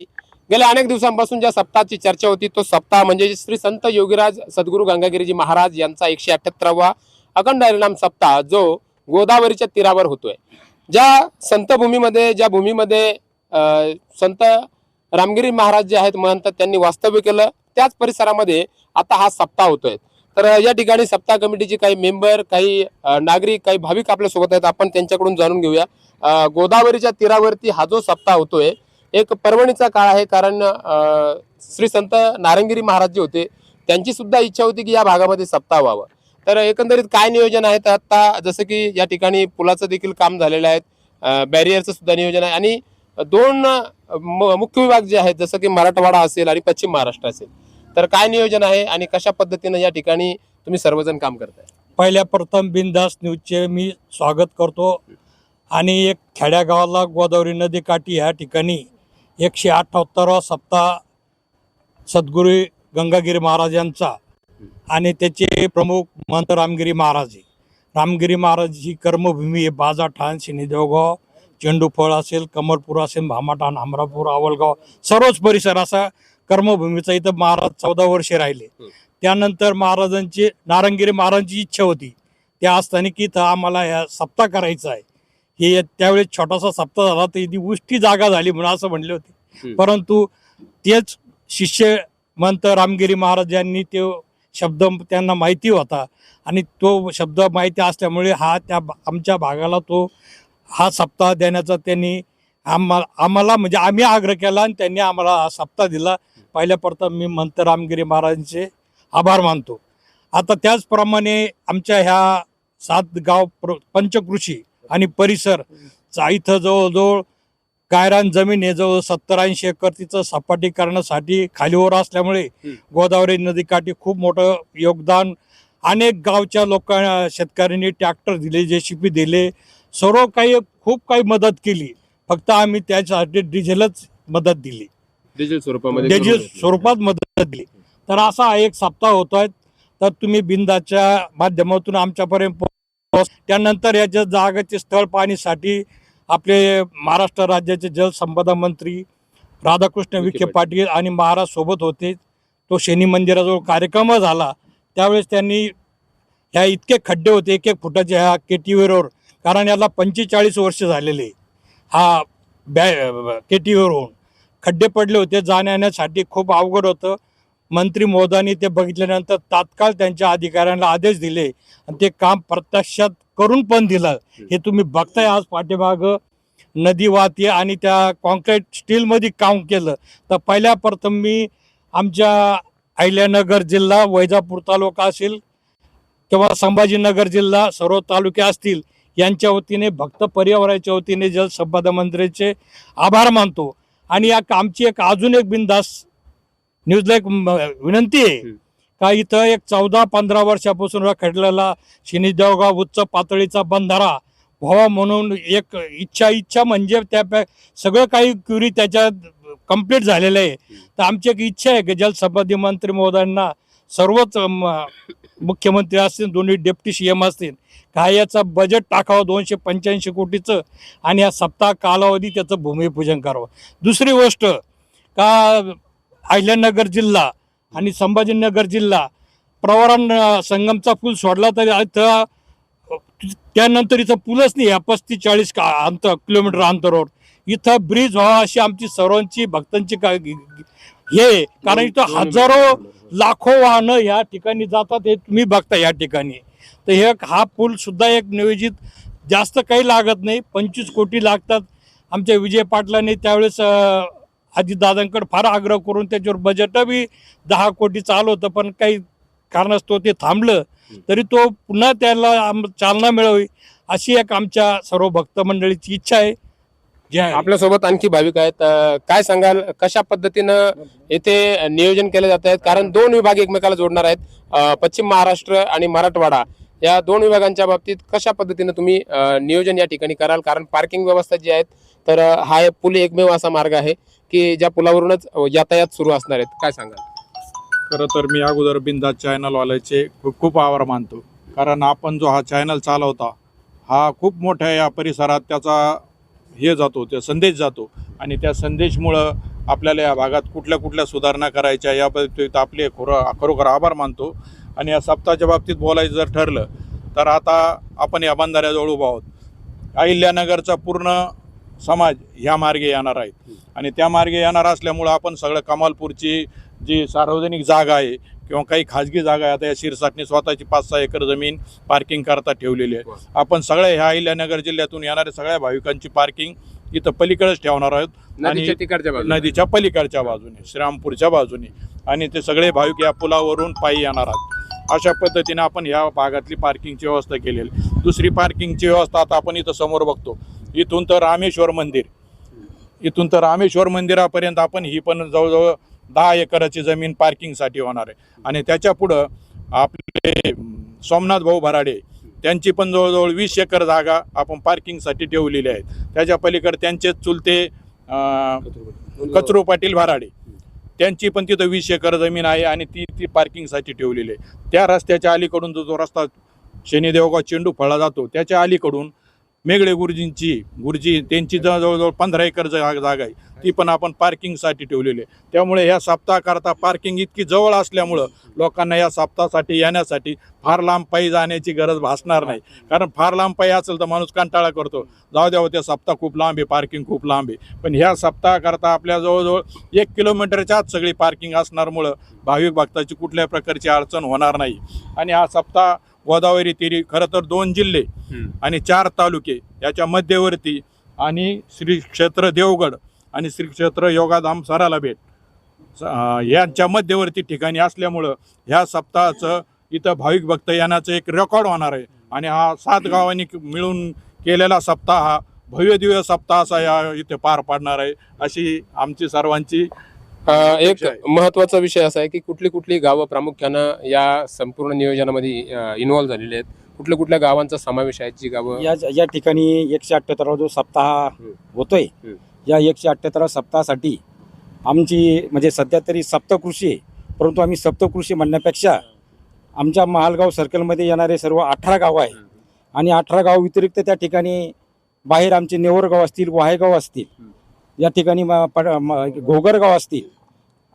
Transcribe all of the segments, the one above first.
गेल्या अनेक दिवसांपासून ज्या सप्ताहाची चर्चा होती तो सप्ताह म्हणजे श्री संत योगीराज सद्गुरू गंगागिरीजी महाराज यांचा एकशे अठ्याहत्तरावा अखंड हरिनाम सप्ताह जो गोदावरीच्या तीरावर होतोय. ज्या संतभूमीमध्ये ज्या भूमीमध्ये संत रामगिरी महाराज जे आहेत महंत त्यांनी वास्तव्य केलं त्याच परिसरामध्ये आता हा सप्ताह होतोय. तर या ठिकाणी सप्ताह कमिटीचे काही मेंबर काही नागरिक काही भाविक आपल्यासोबत आहेत आपण त्यांच्याकडून जाणून घेऊया. गोदावरीच्या तीरावरती हा जो सप्ताह होतोय एक पर्वणीचा काळ आहे कारण श्री संत नारंगिरी महाराज जे होते त्यांची सुद्धा इच्छा होती की या भागामध्ये सप्ताह व्हावं. तर एकंदरीत काय नियोजन आहे तर आत्ता जसं की या ठिकाणी पुलाचं देखील काम झालेलं आहे बॅरियरचं सुद्धा नियोजन आहे आणि दोन म- मुख्य विभाग जे आहेत जसं की मराठवाडा असेल आणि पश्चिम महाराष्ट्र असेल. तर काय नियोजन आहे आणि कशा पद्धतीनं या ठिकाणी तुम्ही सर्वजण काम करताय? पहिल्या प्रथम बिनदास न्यूजचे मी स्वागत करतो. आणि एक खेड्यागावाला गोदावरी नदीकाठी ह्या ठिकाणी एकशे अठ्ठ्याहत्तरावा सप्ताह सद्गुरू गंगागिरी महाराज यांचा आणि त्याचे प्रमुख महंत रामगिरी महाराज आहे. रामगिरी महाराज ही कर्मभूमी आहे. बाजा ठाण सिनेदेवगाव चेंडूफळ असेल कमलपूर असेल भामाठाण हमरापूर आवलगाव सर्वच परिसर असा कर्मभूमीचा इथं महाराज चौदा वर्षे राहिले. त्यानंतर महाराजांची नारंगिरी महाराजांची इच्छा होती. त्या असताना की इथं आम्हाला ह्या सप्ताह करायचा आहे. हे त्यावेळेस छोटासा सप्ताह झाला तर ती उष्टी जागा झाली म्हणून असं म्हणले होते. परंतु तेच शिष्य मंत रामगिरी महाराज यांनी तो शब्द त्यांना माहिती होता आणि तो शब्द माहिती असल्यामुळे हा त्या आमच्या भागाला तो हा सप्ताह देण्याचा त्यांनी आम्हाला आम्हाला म्हणजे आम्ही आग्रह केला आणि त्यांनी आम्हाला हा सप्ताह दिला. पहिल्या प्रथम मी मंत रामगिरी महाराजांचे आभार मानतो. आता त्याचप्रमाणे आमच्या ह्या सात गाव प्र पंचकृषी आणि परिसर. चा इथं जवळजवळ गायरान जमीन आहे जवळ सत्तर ऐंशी एकर तिचं सपाटीकरणासाठी खालीवर असल्यामुळे हं. गोदावरी नदीकाठी खूप मोठं योगदान अनेक गावच्या लोकांना शेतकऱ्यांनी ट्रॅक्टर दिले जे दिले. सर्व काही खूप काही मदत केली. फक्त आम्ही त्याच्यासाठी डिझेलच मदत दिली. डिजिटल स्वरूपामध्ये डिझेल. स्वरूपात मदत दिली. तर असा हा एक सप्ताह होतोय. तर तुम्ही बिंदाच्या माध्यमातून आमच्यापर्यंत त्यानंतर याच्या जागेचे स्थळ पाहणीसाठी आपले महाराष्ट्र राज्याचे जलसंपदा मंत्री राधाकृष्ण विखे पाटील. आणि महाराज सोबत होते. तो शनी मंदिराजवळ कार्यक्रम झाला त्यावेळेस त्यांनी ह्या इतके खड्डे होते एक एक फुटाच्या ह्या केटीवेरवर कारण याला पंचेचाळीस वर्ष झालेले. हा बॅ केटीवेर होऊन खड्डे पडले होते जाण्या येण्यासाठी खूप अवघड होतं. मंत्री मोदानी ते बघितल्यानंतर तात्काळ त्यांच्या अधिकाऱ्यांना आदेश दिले. आणि ते काम प्रत्यक्षात करून पण दिलं. हे तुम्ही बघताय आज पाठीमाग. नदी वाहते आणि त्या कॉन्क्रीट स्टीलमध्ये काम केलं. तर पहिल्या प्रथम मी आमच्या अहिल्यानगर जिल्हा वैजापूर तालुका असेल किंवा संभाजीनगर जिल्हा सर्व तालुके असतील यांच्या वतीने भक्त पर्यावरणाच्या वतीने जलसंपदा मंत्र्याचे आभार मानतो. आणि या कामची एक अजून एक बिंदास न्यूजला एक विनंती आहे. का इथं एक चौदा पंधरा वर्षापासून रखडलेला शनिदेवगाव उच्च पातळीचा बंधारा व्हावा म्हणून एक इच्छा इच्छा म्हणजे त्या सगळं काही क्युरी त्याच्यात कंप्लीट झालेलं आहे. तर आमची एक इच्छा आहे की जलसंपदा मंत्री महोदयांना सर्वच म, मुख्यमंत्री असतील दोन्ही डेप्टी सी एम असतील काय याचं बजेट टाकावं दोनशे पंच्याऐंशी कोटीचं आणि या सप्ताह कालावधी त्याचं भूमिपूजन करावं. दुसरी गोष्ट का अहिल्यानगर जिल्हा आणि संभाजीनगर जिल्हा प्रवरण अं, संगमचा पूल सोडला तरी त्यानंतर इथं पूलच नाही या पस्तीस चाळीस का अंतर किलोमीटर अंतरावर. इथं ब्रिज व्हावा अशी आमची सर्वांची भक्तांची का हे आहे. कारण इथं हजारो लाखो वाहनं या ठिकाणी जातात हे तुम्ही बघता या ठिकाणी. तर हे हा पूल सुद्धा एक नियोजित जास्त काही लागत नाही. पंचवीस कोटी लागतात. आमच्या विजय पाटलांनी त्यावेळेस अजितदादांकडे फार आग्रह करून त्याच्यावर बजेट बी दहा कोटीचं आलं होतं पण काही कारणास्तव ते थांबलं. तरी तो पुन्हा त्याला चालना मिळावी अशी एक आमच्या सर्व भक्त मंडळीची इच्छा आहे. जे. आपल्यासोबत आणखी भाविक आहेत. काय सांगाल? कशा पद्धतीनं येथे नियोजन केले जात आहेत कारण दोन विभाग एकमेकाला जोडणार आहेत. पश्चिम महाराष्ट्र आणि मराठवाडा. या दोन विभागांच्या बाबतीत कशा पद्धतीनं तुम्ही नियोजन या ठिकाणी कराल? कारण पार्किंग व्यवस्था जी आहेत तर हा पूल एकमेव असा मार्ग आहे. की ज्या पुलावरूनच यातायात सुरू असणार आहेत? काय सांगाल? खरं तर मी अगोदर बिंदा चॅनलवाल्याचे खूप खूप आभार मानतो. कारण आपण जो हा चॅनल चालवता हा खूप मोठ्या या परिसरात त्याचा हे जातो त्या संदेश जातो. आणि त्या संदेशमुळं आपल्याला या भागात कुठल्या कुठल्या सुधारणा करायच्या या बाबतीत आपले खरं खरोखर आभार मानतो. आणि या सप्ताहाच्या बाबतीत बोलायचं जर ठरलं तर आता आपण या बंधाऱ्याजवळ उभा आहोत. अहिल्यानगरचा पूर्ण समाज ह्या मार्गे येणार आहेत आणि त्या मार्गे येणार असल्यामुळं आपण सगळं कमालपूरची जी सार्वजनिक जागा आहे किंवा काही खाजगी जागा आहे आता या शिरसाटने स्वतःची पाच सहा एकर जमीन पार्किंग करता ठेवलेली आहे. आपण सगळ्या ह्या अहिल्यानगर जिल्ह्यातून येणाऱ्या सगळ्या भाविकांची पार्किंग इथं पलीकडेच ठेवणार आहोत. बाजूला नदीच्या पलीकडच्या बाजूने श्रीरामपूरच्या बाजूने. आणि ते सगळे भाविक या पुलावरून पायी येणार आहात. अशा पद्धतीने आपण ह्या भागातली पार्किंगची व्यवस्था केलेली. दुसरी पार्किंगची व्यवस्था आता आपण इथं समोर बघतो. इथून तर रामेश्वर मंदिर. इथून तर रामेश्वर मंदिरापर्यंत आपण ही पण जवळजवळ दहा एकराची जमीन पार्किंगसाठी होणार आहे. आणि त्याच्या पुढं आपले सोमनाथ भाऊ भराडे त्यांची पण जवळजवळ वीस एकर जागा आपण पार्किंगसाठी ठेवलेली आहे त्याच्या पलीकडे त्यांचेच चुलते कचरू पाटील भराडे त्यांची पण तिथं वीस एकर जमीन आहे आणि ती ती पार्किंगसाठी ठेवलेली आहे. त्या रस्त्याच्या अलीकडून जो जो रस्ता शनिदेवगाव चेंडू फळा जातो त्याच्या अलीकडून मेगळे गुरुजींची गुरुजी त्यांची जवळ- जवळजवळ पंधरा एकर जा- जागा आहे. ती पण आपण पार्किंगसाठी ठेवलेली आहे. त्यामुळे ह्या सप्ताहाकरता पार्किंग इतकी जवळ असल्यामुळं लोकांना या सप्ताहासाठी येण्यासाठी फार लांब पायी जाण्याची गरज भासणार नाही. कारण फार लांब पायी असेल तर माणूस कंटाळा करतो. जाऊ द्यावं हो, त्या सप्ताह खूप लांब आहे पार्किंग खूप लांब आहे. पण ह्या सप्ताहाकरता आपल्या जवळजवळ एक किलोमीटरच्या आत सगळी पार्किंग असणारमुळं भाविक भक्ताची कुठल्या प्रकारची अडचण होणार नाही. आणि हा सप्ताह गोदावरी तिरी खरं तर दोन जिल्हे. आणि चार तालुके याच्या मध्यवर्ती आणि श्री क्षेत्र देवगड आणि श्री क्षेत्र योगाधाम सराला भेट यांच्या मध्यवर्ती ठिकाणी असल्यामुळं ह्या सप्ताहाचं इथं भाविक भक्त येण्याचं एक रेकॉर्ड होणार आहे आणि हा सात गावांनी मिळून केलेला सप्ताह हा भव्य दिव्य सप्ताह असा या इथे पार पाडणार आहे अशी आमची सर्वांची अ, एक आहे. महत्त्वाचा विषय असा आहे की कुठली कुठली गावं प्रामुख्यानं या संपूर्ण नियोजनामध्ये इन्व्हॉल्व्ह झालेली आहेत कुठल्या कुठल्या गावांचा समावेश आहे जी गावं या या ठिकाणी एकशे अठ्ठ्याहत्तरावा जो सप्ताह. होतोय. या एकशे अठ्ठ्याहत्तरा सप्ताहासाठी आमची म्हणजे सध्या तरी सप्तकृषी आहे परंतु आम्ही सप्तकृषी म्हणण्यापेक्षा आमच्या महालगाव सर्कलमध्ये येणारे सर्व अठरा गावं आहे आणि अठरा गाव व्यतिरिक्त त्या ठिकाणी बाहेर आमचे नेवरगाव असतील वाहेगाव असतील या ठिकाणी घोगरगाव असतील.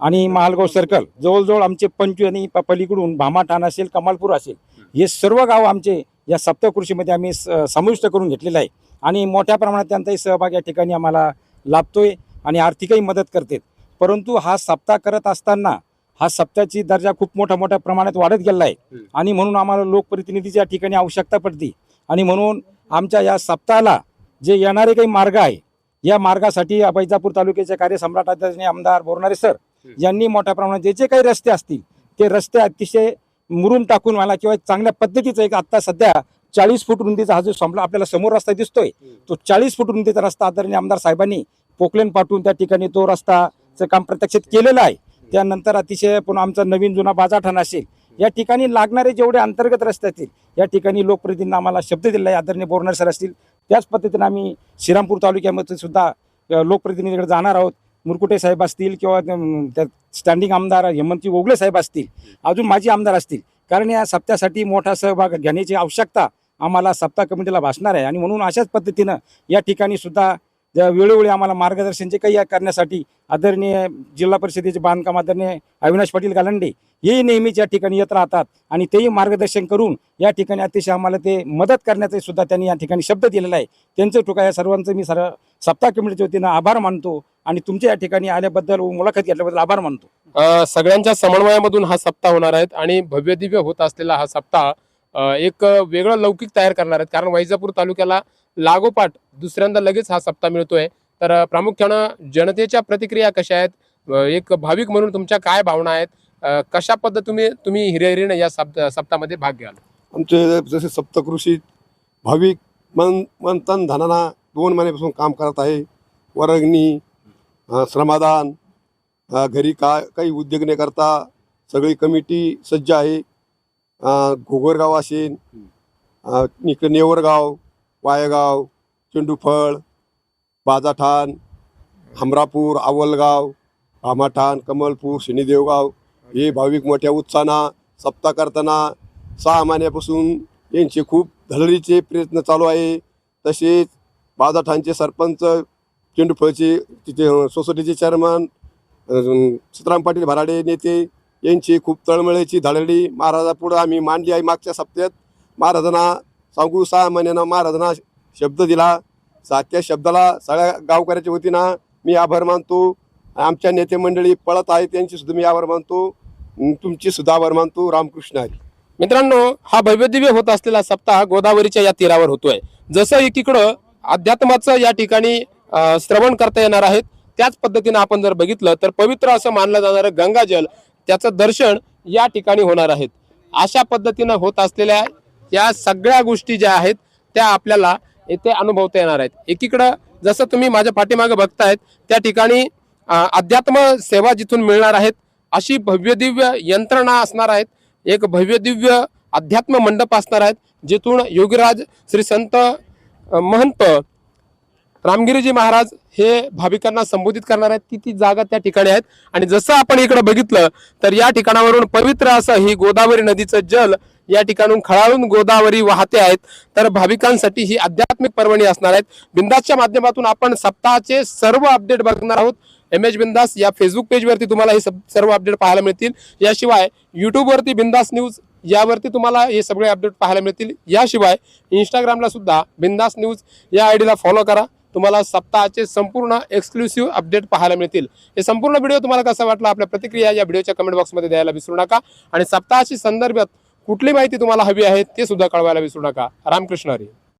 आणि महालगाव सर्कल जवळजवळ आमचे पंचवी आणि प- पलीकडून भामाठाण असेल कमालपूर असेल हे सर्व गाव आमचे या सप्तकृषीमध्ये आम्ही स- समाविष्ट करून घेतलेलं आहे. आणि मोठ्या प्रमाणात त्यांचाही सहभाग या ठिकाणी आम्हाला लाभतोय आणि आर्थिकही मदत करते. परंतु हा सप्ताह करत असताना हा सप्ताहाची दर्जा खूप मोठ्या मोठ्या प्रमाणात वाढत गेला आहे. आणि म्हणून आम्हाला लोकप्रतिनिधीची या ठिकाणी आवश्यकता पडते. आणि म्हणून आमच्या या सप्ताहाला जे येणारे काही मार्ग आहे या मार्गासाठी बैजापूर तालुक्याचे कार्यसम्राट आदरणीय आमदार बोरणारे सर यांनी मोठ्या प्रमाणात जे जे काही रस्ते असतील ते रस्ते अतिशय मुरुम टाकून मला किंवा चांगल्या पद्धतीचा एक आता सध्या चाळीस फूट रुंदीचा हा जो संपला आपल्याला समोर रस्ता दिसतोय तो चाळीस फूट रुंदीचा रस्ता आदरणीय आमदार साहेबांनी पोकलेन पाठवून त्या ठिकाणी तो रस्ताचं काम प्रत्यक्षात केलेलं आहे. त्यानंतर अतिशय पुन्हा आमचा नवीन जुना बाजारठाण असेल या ठिकाणी लागणारे जेवढे अंतर्गत रस्ते असतील या ठिकाणी लोकप्रतिनिधींना आम्हाला शब्द दिला आहे. आदरणीय बोरणार सर असतील त्याच पद्धतीने आम्ही श्रीरामपूर तालुक्यामध्ये सुद्धा लोकप्रतिनिधीकडे जाणार आहोत. मुरकुटे साहेब असतील किंवा त्या स्टँडिंग आमदार हेमंतजी ओगले साहेब असतील अजून माजी आमदार असतील कारण या सप्त्यासाठी मोठा सहभाग घेण्याची आवश्यकता आम्हाला सप्ताह कमिटीला भासणार आहे. आणि म्हणून अशाच पद्धतीनं या ठिकाणी सुद्धा ज्या वेळोवेळी आम्हाला मार्गदर्शन जे काही या करण्यासाठी आदरणीय जिल्हा परिषदेचे बांधकाम आदरणीय अविनाश पाटील गालंडे हेही नेहमीच या ठिकाणी येत राहतात आणि तेही मार्गदर्शन करून या ठिकाणी अतिशय आम्हाला ते मदत करण्याचे सुद्धा त्यांनी या ठिकाणी शब्द दिलेला आहे. त्यांचं टुका या सर्वांचं मी सर्व सप्ताह कमिटीच्या वतीनं आभार मानतो आणि तुमच्या या ठिकाणी आल्याबद्दल मुलाखत घेतल्याबद्दल आभार मानतो. सगळ्यांच्या समन्वयामधून हा सप्ताह होणार आहेत आणि भव्यदिव्य होत असलेला हा सप्ताह एक वेगळं लौकिक तयार करणार आहेत. कारण वैजापूर तालुक्याला लागोपाठ दुसऱ्यांदा लगेच हा सप्ताह मिळतोय. तर प्रामुख्यानं जनतेच्या प्रतिक्रिया कशा आहेत? एक भाविक म्हणून तुमच्या काय भावना आहेत? कशा पद्धत तुम्ही तुम्ही हिरेहिरीनं या सप्ताह सप्ताहामध्ये भाग घ्याल? आमचे जसे सप्तकृषी भाविक मन मन तन धनाना दोन महिन्यापासून काम करत आहे. वर्गणी श्रमादान घरी का काही उद्योग न करता सगळी कमिटी सज्ज आहे. घोगरगाव असेल इकडे नेवरगाव वायगाव चेंडूफळ बाजाठाण हमरापूर आवलगाव भामाठाण कमलपूर शनिदेवगाव हे भाविक मोठ्या उत्साहानं सप्ताह करताना सहा महिन्यापासून यांचे खूप धडरीचे प्रयत्न चालू आहे. तसेच बाजाठाणचे सरपंच चेंडूफळचे तिथे सोसायटीचे चेअरमन सीताराम पाटील भराडे नेते यांची खूप तळमळीची धडडी महाराजापुढं आम्ही मांडली आहे मागच्या सप्त्यात. महाराजांना सांगू सहा महिन्यानं महाराजांना शब्द दिला. सात्या शब्दाला सगळ्या गावकऱ्याच्या वतीनं मी आभार मानतो. आमच्या नेते मंडळी पळत आहे त्यांची सुद्धा मी आभार मानतो. तुमची सुद्धा आभार मानतो. रामकृष्ण हरी. मित्रांनो हा भव्यदिव्य होत असलेला सप्ताह गोदावरीच्या या तीरावर होतोय. जसं एकीकडं अध्यात्माचं या ठिकाणी श्रवण करता येणार आहेत त्याच पद्धतीनं आपण जर बघितलं तर पवित्र असं मानलं जाणारं गंगाजल त्याचं दर्शन या ठिकाणी होणार आहेत. अशा पद्धतीनं होत असलेल्या या सगळ्या गोष्टी ज्या आहेत त्या आपल्याला येथे अनुभवता येणार आहेत. एकीकडं जसं तुम्ही माझ्या पाठीमागे बघतायत त्या ठिकाणी अध्यात्म सेवा जिथून मिळणार आहेत अशी भव्यदिव्य यंत्रणा असणार आहेत. एक भव्यदिव्य अध्यात्म मंडप असणार आहेत जिथून योगीराज श्री संत महंत रामगिरीजी महाराज हे भाविकांना संबोधित करणार आहेत. ती ती जागा त्या ठिकाणी आहेत. आणि जसं आपण इकडे बघितलं तर या ठिकाणावरून पवित्र असं ही गोदावरी नदीचं जल या ठिकाणून खळाळून गोदावरी वाहते आहेत. तर भाविकांसाठी ही आध्यात्मिक पर्वणी असणार आहेत. बिंदासच्या माध्यमातून आपण सप्ताहाचे सर्व अपडेट बघणार आहोत. एम एच बिंदास या फेसबुक पेजवरती तुम्हाला हे सर्व अपडेट पाहायला मिळतील. याशिवाय यूट्यूबवरती बिंदास न्यूज यावरती तुम्हाला हे सगळे अपडेट पाहायला मिळतील. याशिवाय इंस्टाग्रामला सुद्धा बिंदास न्यूज या आय डीला फॉलो करा. तुम्हाला सप्ताहाचे संपूर्ण एक्सक्लुसिव्ह अपडेट पाहायला मिळतील. हे संपूर्ण व्हिडिओ तुम्हाला कसा वाटला आपल्या प्रतिक्रिया या व्हिडिओच्या कमेंट बॉक्समध्ये द्यायला विसरू नका. आणि सप्ताहाशी संदर्भात कुठली माहिती तुम्हाला हवी आहे ते सुद्धा कळवायला विसरू नका. रामकृष्ण हरी.